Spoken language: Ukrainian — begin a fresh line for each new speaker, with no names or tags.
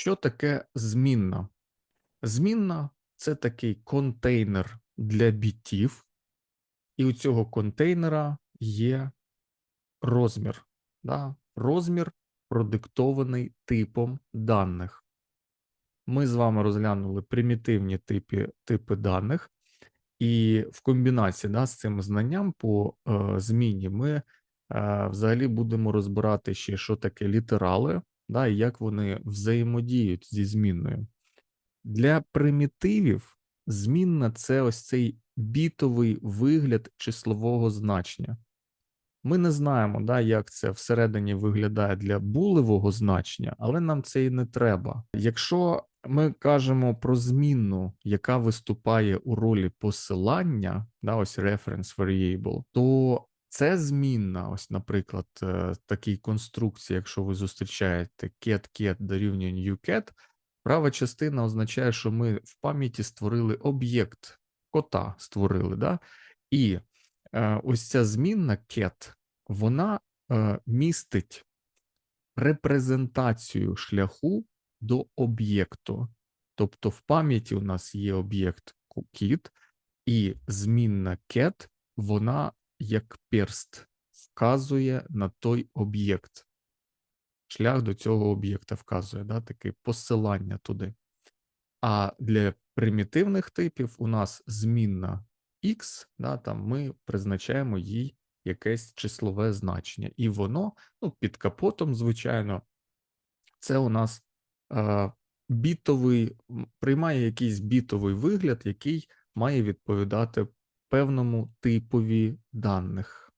Що таке змінна? Змінна це такий контейнер для бітів, і у цього контейнера є розмір. Да? Розмір продиктований типом даних. Ми з вами розглянули примітивні типи, типи даних, і в комбінації да, з цим знанням по е, зміні ми е, взагалі будемо розбирати ще, що таке літерали, да, і як вони взаємодіють зі змінною. Для примітивів змінна це ось цей бітовий вигляд числового значення. Ми не знаємо, да, як це всередині виглядає для булевого значення, але нам це і не треба. Якщо ми кажемо про змінну, яка виступає у ролі посилання, да, ось reference variable, то це змінна, ось, наприклад, е, такій конструкції, якщо ви зустрічаєте cat-cat дорівнює new-cat, права частина означає, що ми в пам'яті створили об'єкт кота, створили, да? і е, ось ця змінна cat, вона е, містить репрезентацію шляху до об'єкту. Тобто в пам'яті у нас є об'єкт кіт, і змінна cat, вона як перст вказує на той об'єкт. Шлях до цього об'єкта вказує, да, таке посилання туди. А для примітивних типів у нас змінна x, да, там ми призначаємо їй якесь числове значення. І воно, ну, під капотом, звичайно, це у нас е, бітовий, приймає якийсь бітовий вигляд, який має відповідати певному типові даних.